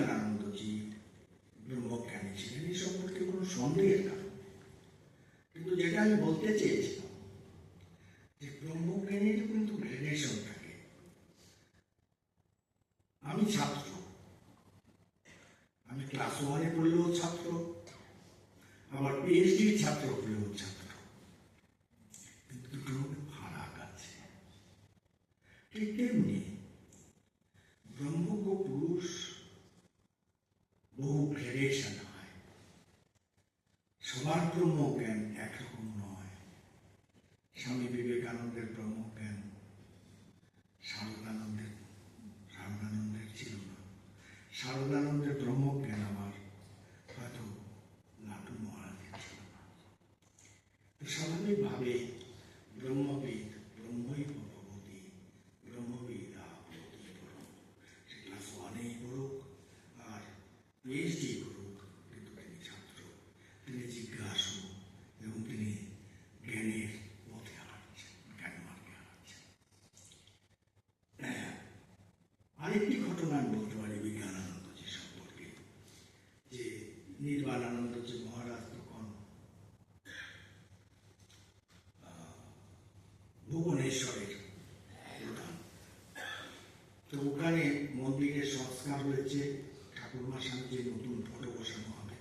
বিজ্ঞানানন্দজি ব্রহ্মজ্ঞানী ছিলেন এই সম্পর্কে কোনো সন্দেহের কারণ কিন্তু যেটা আমি বলতে চেয়েছিলাম ব্রহ্মজ্ঞান একরকম নয়। স্বামী বিবেকানন্দের ব্রহ্মজ্ঞান শারদানন্দের শারদানন্দের ছিল না। শারদানন্দের ব্রহ্মজ্ঞান আমার হয়তো লাটু মহারাজের ছিল না। তো আরেকটি ঘটনা বলতে পারি বিজ্ঞানানন্দজি সম্পর্কে যে নির্বাণানন্দজি মহারাজ তখন আহ, ভুবনেশ্বরের প্রধান তো ওখানে মন্দিরের সংস্কার হয়েছে ঠাকুরমা স্বামীজির নতুন ফটো বসানো হবে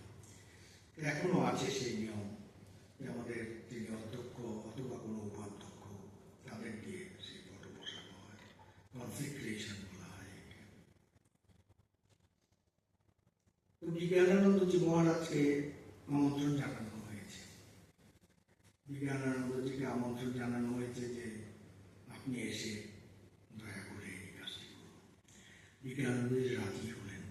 তো এখনও আছে সেই নিয়ম যে আমাদের যিনি অধ্যক্ষ অথবা কোনো উপাধ্যক্ষ তাদের দিয়ে সেই ফটো বসানো হয় কনসিক্রেশন বলা হয় একে। তো বিজ্ঞানানন্দজি মহারাজকে আমন্ত্রণ জানানো হয়েছে। বিজ্ঞানানন্দজিকে আমন্ত্রণ জানানো হয়েছে যে আপনি এসে দয়া করে এই কাজটি করুন। বিজ্ঞানানন্দজি রাজি হলেন।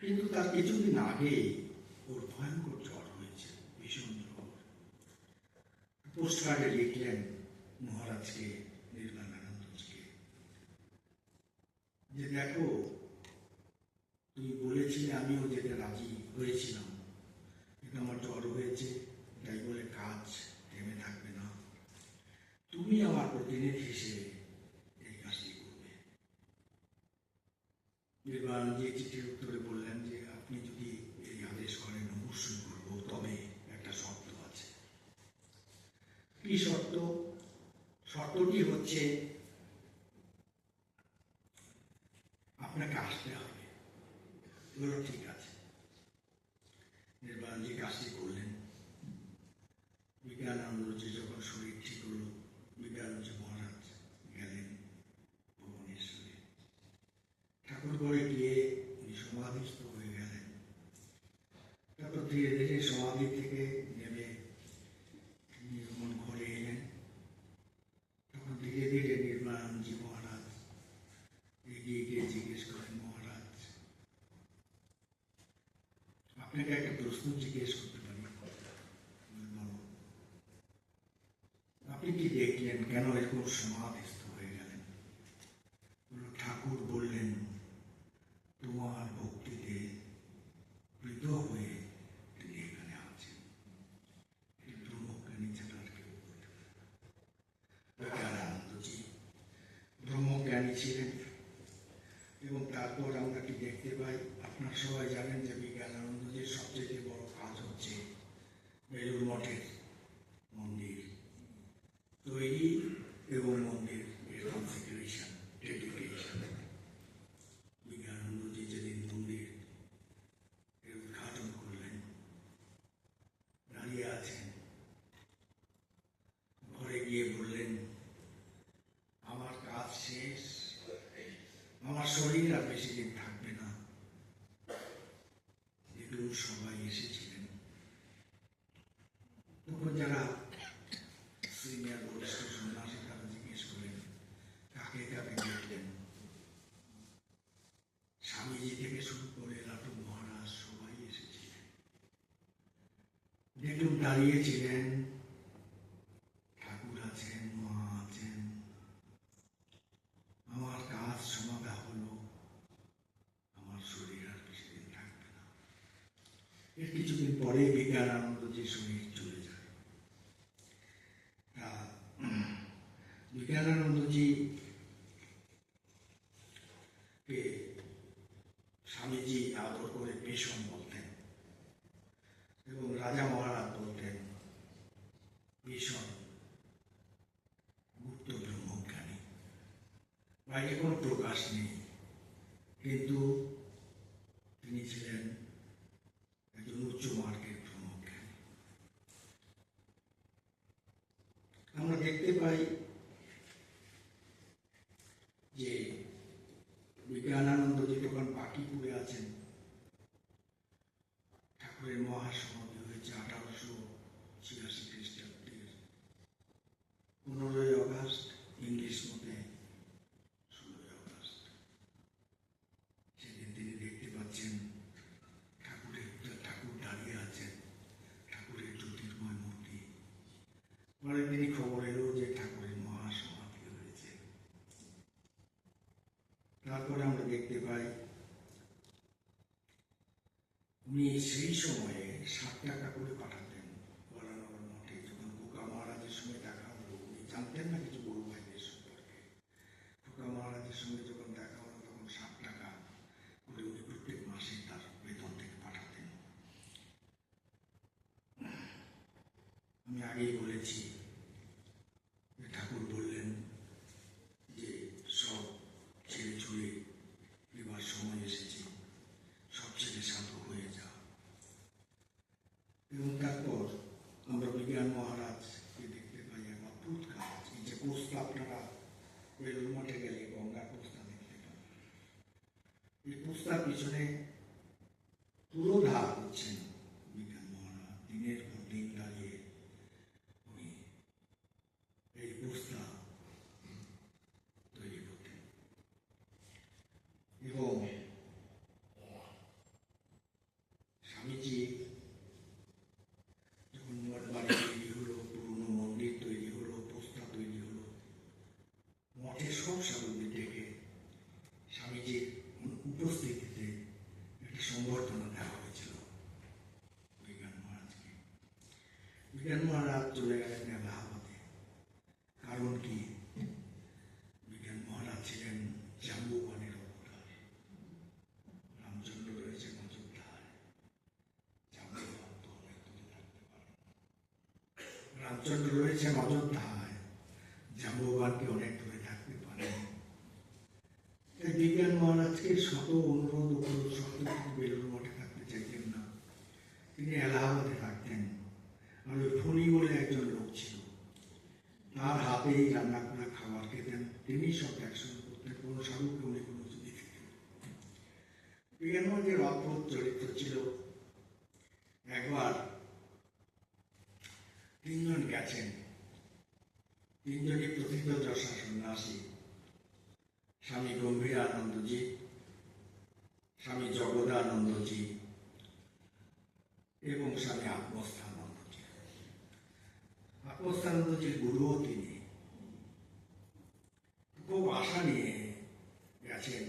কিন্তু তার কিছুদিন আগে ওর ভয়ঙ্কর জ্বর হয়েছে, ভীষণ জ্বর। পোস্ট কার্ডে লিখলেন, মহারাজকে নির্বাণানন্দজিকে যে দেখো তুমি বলেছিলে আমিও যেতে রাজি হয়েছিলাম কিন্তু আমার জ্বর হয়েছে তাই বলে কাজ থেমে থাকবে না তুমি আমার প্রতিনিধি হিসেবে এই কাজটি করবে নির্বাণজি চিঠির উত্তরে বললেন যে, আপনি যদি এই আদেশ করেন অবশ্যই করব, তবে একটা শর্ত আছে। কি শর্ত? শর্তটি হচ্ছে আপনাকে আসতে হবে বলল ঠিক আছে নির্বাণজি কাজটি করলেন বিজ্ঞানানন্দজি যখন শরীর ঠিক হলো বিজ্ঞানানন্দজি মহারাজ গেলেন ভুবনেশ্বরে ঠাকুর ঘরে গিয়ে উনি সমাধিস্থ হয়ে গেলেন তারপর ধীরে ধীরে সমাধি থেকে নেমে তিনি যখন ঘরে এলেন তখন ধীরে ধীরে নির্মাণজি মহারাজ এগিয়ে গিয়ে জিজ্ঞেস করেন মহারাজ আপনাকে একটা প্রশ্ন জিজ্ঞেস করতে পারি বলো। আপনি কি দেখলেন কেন এরকম সমাধিস্থ হয়ে গেলেন বলল, ঠাকুর বললেন তোমার ভক্তিতে প্রীত হয়ে তিনি এখানে আছেন এই ব্রহ্মজ্ঞানী ছাড়া আর কেউ বলতে পারে না। বিজ্ঞানানন্দজি ছিলেন এবং তারপর আমরা কি দেখতে পাই, আপনারা সবাই জানেন যে বিজ্ঞানানন্দজির সবচেয়ে বড় কাজ হচ্ছে বেলুর মঠের মন্দির তৈরি এবং মন্দির এর কনফিগারেশন ডেডিকেশন বিজ্ঞানানন্দজি যেদিন মন্দির এর উদ্ঘাটন করলেন দাঁড়িয়ে আছেন ঘরে গিয়ে বললেন আমার কাজ শেষ আমার শরীর আর বেশি দিন থাকবে না এগুলো সবাই এসেছিলেন তখন যারা সিনিয়র সন্ন্যাসী তারা জিজ্ঞেস করেন, কাকে কাকে দেখলেন? স্বামীজি থেকে শুরু করে লাটু মহারাজ সবাই এসেছিলেন। দেখুন, দাঁড়িয়েছিলেন আপনি আদর করে পেশম বলতেন এবং রাজা আমি আগেই বলেছি যে ঠাকুর বললেন যে সব ছেড়ে ছুড়ে এবার সময় এসেছে সব ছেড়ে সাধু হয়ে যা এবং তারপর আমরা বিজ্ঞান মহারাজকে দেখতে পাই এক অদ্ভুত কাজ এই যে পোস্ত আপনারা বেলুর মঠে গেলে গঙ্গা পোস্তা দেখতে পান এই পোস্তার পিছনে পুরো ধার হচ্ছেন বিজ্ঞান মহারাজ দিনের পর দিন দাঁড়িয়ে উনি এই পোস্তা তৈরি করতেন এবং স্বামীজি যখন মঠ বাড়ি তৈরি হলো পুরনো মন্দির তৈরি হলো পোস্তা তৈরি হলো মঠের সব সাধুদের ডেকে স্বামীজির উপস্থিতিতে একটা সংবর্ধনা দেওয়া হয়েছিল বিজ্ঞান মহারাজকে বিজ্ঞান মহারাজ চলে গেলেন এলাহাবাদে কারণ কি বিজ্ঞান মহারাজ ছিলেন জাম্বুবানের অবতার রামচন্দ্র রয়েছে অযোধ্যায় জাম্বুবান তো অনেক দূরে থাকতে পারে রামচন্দ্র রয়েছেন অযোধ্যায় জাম্বুবানকে অনেক দূরে থাকতে পারে তাই বিজ্ঞান মহারাজকে শত অনুরোধ উপরোধ সত্ত্বেও তিনি বেলুর মঠে থাকতে চাইতেন না তিনি এলাহাবাদে থাকতেন আর ওই ফণি বলে একজন লোক ছিল তার হাতেই রান্না করা খাবার খেতেন তিনি সব একসঙ্গে করতেন কোনো সাধুকে উনি কোনো কিছু দিতেন বিজ্ঞান মহারাজের অদ্ভুত চরিত্র ছিল একবার তিনজন গেছেন। তিনজনই যশা সন্ন্যাসী স্বামী গম্ভীরানন্দজি স্বামী জগদানন্দজি এবং স্বামী আত্মস্থানন্দজি আত্মস্থানন্দজির গুরুও তিনি। খুব আশা নিয়ে গেছেন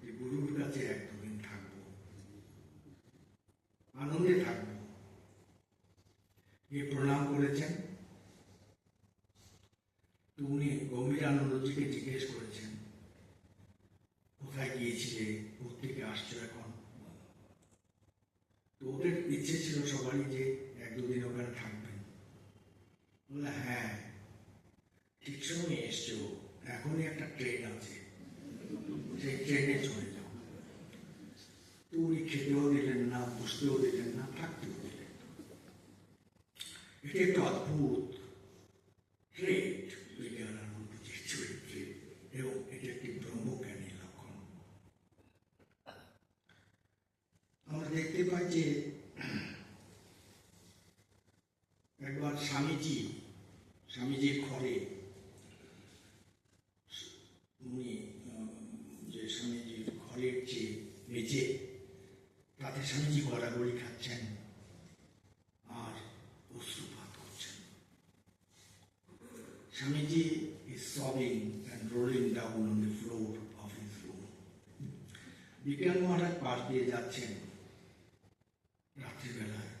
যে গুরুর কাছে এক দুদিন থাকব। আনন্দে থাকব। গিয়ে প্রণাম করেছেন? উনি গম্ভীর আনন্দজিকে জিজ্ঞেস করেছেন, কোথায় গিয়েছিলে? থেকে আসছো এখন? তো ওদের ইচ্ছে ছিল সবারই যে এক দুদিন ওখানে থাকবেন। বললে হ্যাঁ ঠিক সময় এসছো। এখনই একটা ট্রেন আছে। সেই ট্রেনে চলে যাও। তো উনি খেতেও দিলেন না, বসতেও দিলেন না থাকতেও দিলেন না। এটি একটা অদ্ভুত। ট্রেড বিজ্ঞানানন্দজির চরিত্রে এবং এটি একটি ব্রহ্মজ্ঞানীর লক্ষণ আমরা দেখতে পাই যে, একবার স্বামীজি, স্বামীজির ঘরে উনি যে স্বামীজির ঘরের যে মেঝে, তাতে স্বামীজি গড়াগড়ি খাচ্ছেন আর অশ্রুপাত করছেন Swamiji is sobbing and rolling down on the floor of his room. বিজ্ঞান মহারাজ পাশ দিয়ে যাচ্ছেন রাত্রিবেলায়।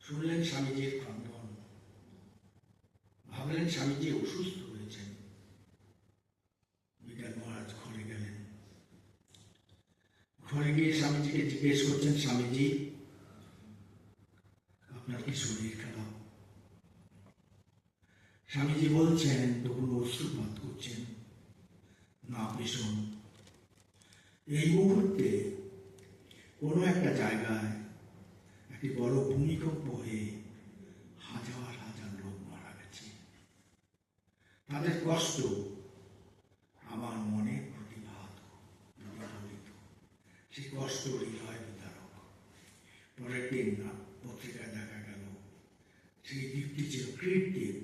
শুনলেন স্বামীজির ক্রন্দন। ভাবলেন স্বামীজি অসুস্থ হয়েছেন বিজ্ঞান মহারাজ ঘরে গেলেন। ঘরে গিয়ে স্বামীজিকে জিজ্ঞেস করছেন, স্বামীজি, আপনার কি স্বামীজি বলছেন তখন অশ্রুপাত করছেন। না, ভীষণ। এই মুহূর্তে কোনো একটা জায়গায় একটি বড় ভূমিকম্প হয়ে হাজার হাজার লোক মারা গেছে। তাদের কষ্ট আমার মনে প্রতিভাত সেই কষ্ট হৃদয় বিতারক পরের দিন পত্রিকায় দেখা গেল, সেই দ্বীপটি ছিল ক্রিট দ্বীপ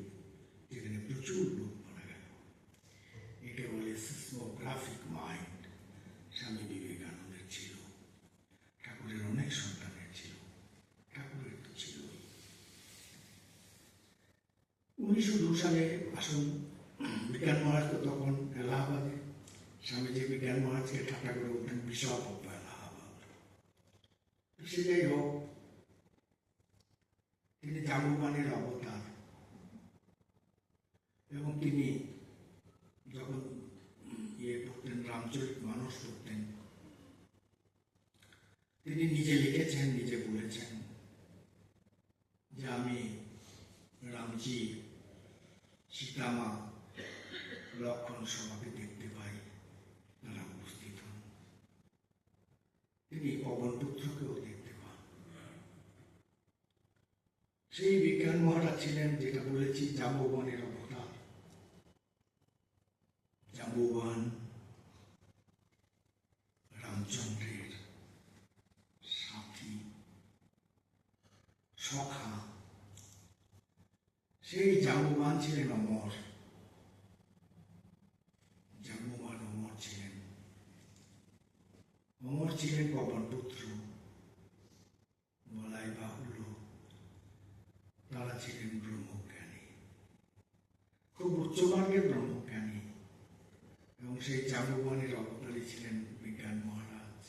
যেখানে প্রচুর লোক মারা গেল একে বলে সিসমোগ্রাফিক মাইন্ড স্বামী বিবেকানন্দের ছিল ঠাকুরের অনেক সন্তানের ছিল ঠাকুরের তো ছিলই উনিশশো আসুন। বিজ্ঞান মহারাজ তখন এলাহাবাদে। স্বামীজি বিজ্ঞান মহারাজকে ঠাট্টা করে বলতেন বিশপ এলাহাবাদ। সে যাই হোক, তিনি জামুমানের অবতার। এবং তিনি যখন ইয়ে পড়তেন রামচরিত মানুষ পড়তেন তিনি নিজে লিখেছেন, নিজে বলেছেন যে আমি রামজি সীতামা লক্ষণ সভাকে দেখতে পাই তারা উপস্থিত হন তিনি পবন পুত্রকেও দেখতে পান সেই বিজ্ঞান মহারাজ ছিলেন যেটা বলেছি জাম্বুবনের অবতার জাম্বুবান রামচন্দ্রের সাথী, সখা। সেই জাম্বুবান ছিলেন অমর। জাম্বুবান অমর ছিলেন। অমর ছিলেন পবন পুত্র ছিলেন ব্রহ্মজ্ঞানী। খুব উচ্চমার্গের ব্রহ্মজ্ঞানী। এবং সেই জাম্বুবানের অবতারী ছিলেন বিজ্ঞান মহারাজ।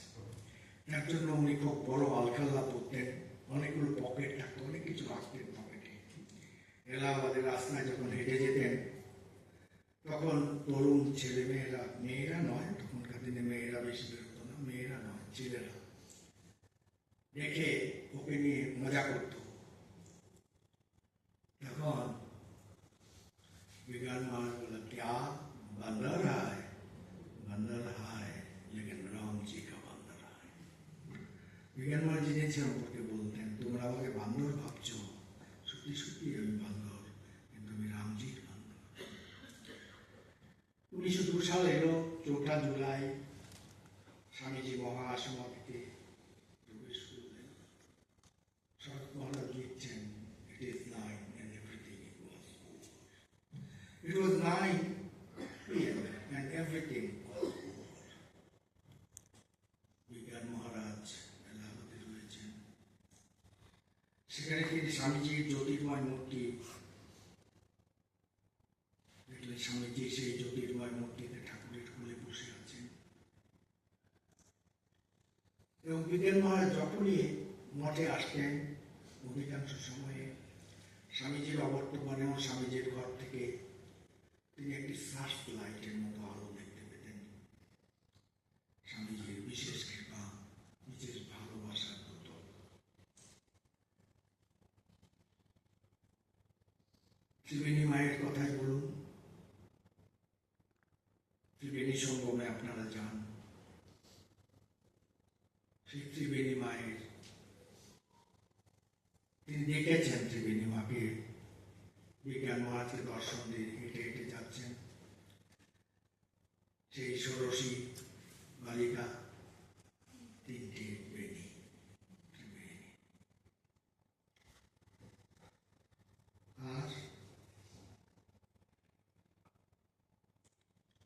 যার জন্য উনি খুব বড় আলখাল্লা পরতেন। অনেকগুলো পকেট থাকতো, অনেক কিছু রাখতেন পকেটে এলাহাবাদের রাস্তায় যখন হেঁটে যেতেন, তখন তরুণ ছেলে মেয়েরা মেয়েরা নয় সেখানে তিনি স্বামীজির জ্যোতির্ময় মূর্তি দেখলেন স্বামীজি সেই জ্যোতির্ময় মূর্তিতে ঠাকুরের কোলে বসে আছেন এবং বিজ্ঞান মহারাজ যখনই মঠে আসতেন অধিকাংশ সময়ে স্বামীজির অবর্তমানেও স্বামীজির ঘর থেকে তিনি একটি সার্চ লাইটের মতো আলো দেখতে পেতেন স্বামীজির বিশেষ কৃপা বিশেষ ভালোবাসার মতো ত্রিবেণী মায়ের কথাই বলুন ত্রিবেণী সঙ্গমে আপনারা যান সেই ত্রিবেণী মায়ের তিনি দেখেছেন ত্রিবেণী মাকে বিজ্ঞান মহারাজকে দর্শন দিয়ে হেঁটে হেঁটে যাচ্ছেন সেই ষোড়শী বালিকা তিনটে বেণী ত্রিবেণী আর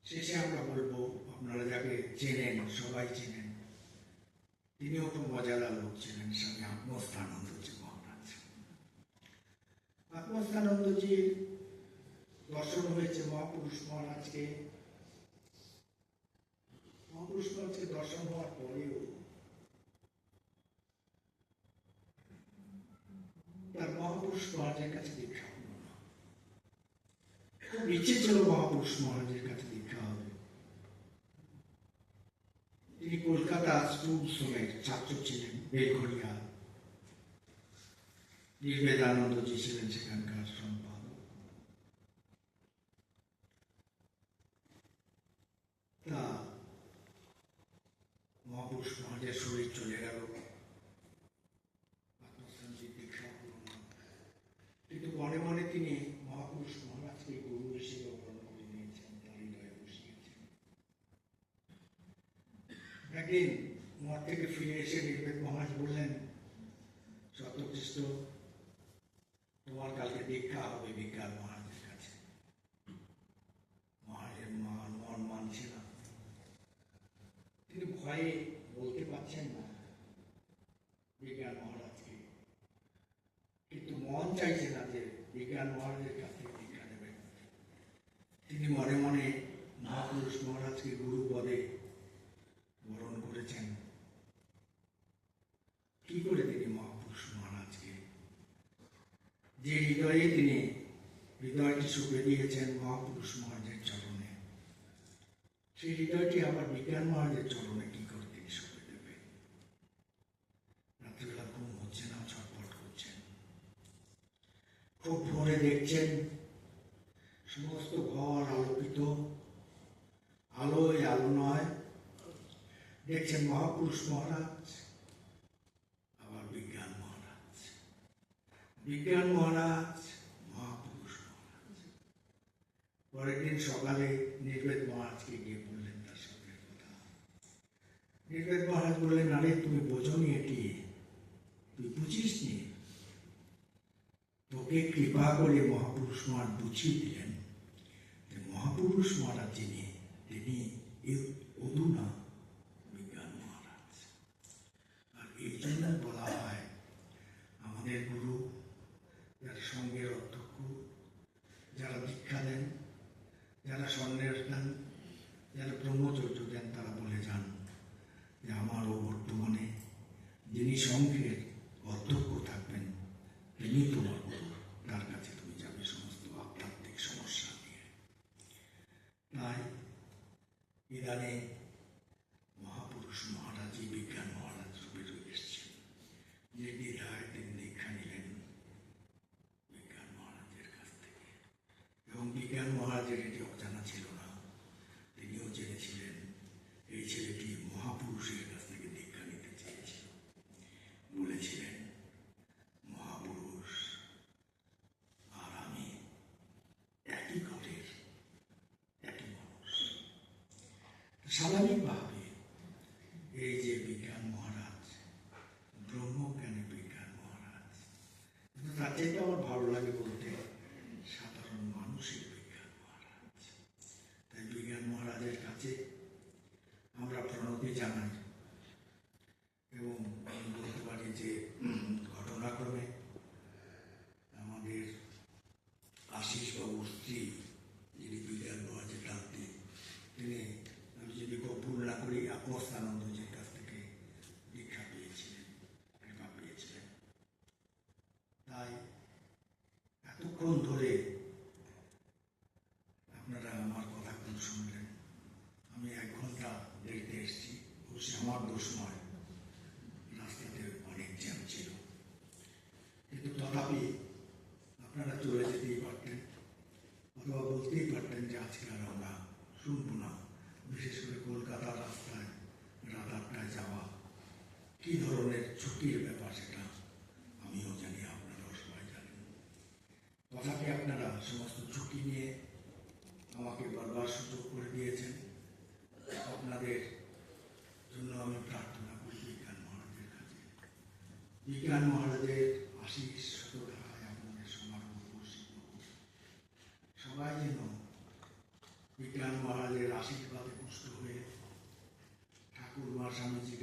শেষে আমরা বলব, আপনারা যাকে চেনেন, সবাই চেনেন, তিনিও খুব মজাদার লোক ছিলেন স্বামী আত্মস্থানন্দজি মহারাজ। আত্মস্থানন্দজির দর্শন হয়েছে মহাপুরুষ মহারাজকে। মহাপুরুষ মহারাজকে দর্শন হওয়ার পরেও তার মহাপুরুষ মহারাজের কাছে দীক্ষা খুব ইচ্ছে ছিল মহাপুরুষ মহারাজের কাছে তিনি কলকাতা স্কুল শ্রমের ছাত্র ছিলেন বেলঘরিয়া নির্বেদানন্দজি ছিলেন সেখানকার সম্পাদক কালকে দীক্ষা হবে বিখ্যাত মহারাজের কাছে মহারাজের মন মানছে না। কিন্তু ভয়ে বলতে পারছেন না। দেখছেন? সমস্ত ঘর আলোকিত আলোয় আলো নয়। দেখছেন মহাপুরুষ মহারাজ, আবার বিজ্ঞান মহারাজ। বিজ্ঞান মহারাজ করে মহাপুরুষ মহারাজ বুঝিয়ে দিলেন মহাপুরুষ মহারাজ যিনি, তিনি বিজ্ঞান মহারাজ। আর এই জন্য বলা হয়, আমাদের গুরু যারা সঙ্গে অধ্যক্ষ, যারা দীক্ষা দেন, যারা সন্ন্যাস দেন, যারা ব্রহ্মচর্য দেন, তারা বলে যান যে আমারও বর্তমানে যিনি সঙ্গে labor. দোষ নয় রাস্তাতে অনেক জ্যাম ছিল। কিন্তু তথাপি আপনারা চলে যেতেই পারতেন। অথবা বলতেই পারতেন যে আজকে আর আমরা শুনব না। বিশেষ করে কলকাতার রাস্তায় রাডারটায় যাওয়া। কি ধরনের আমার স্বামীজি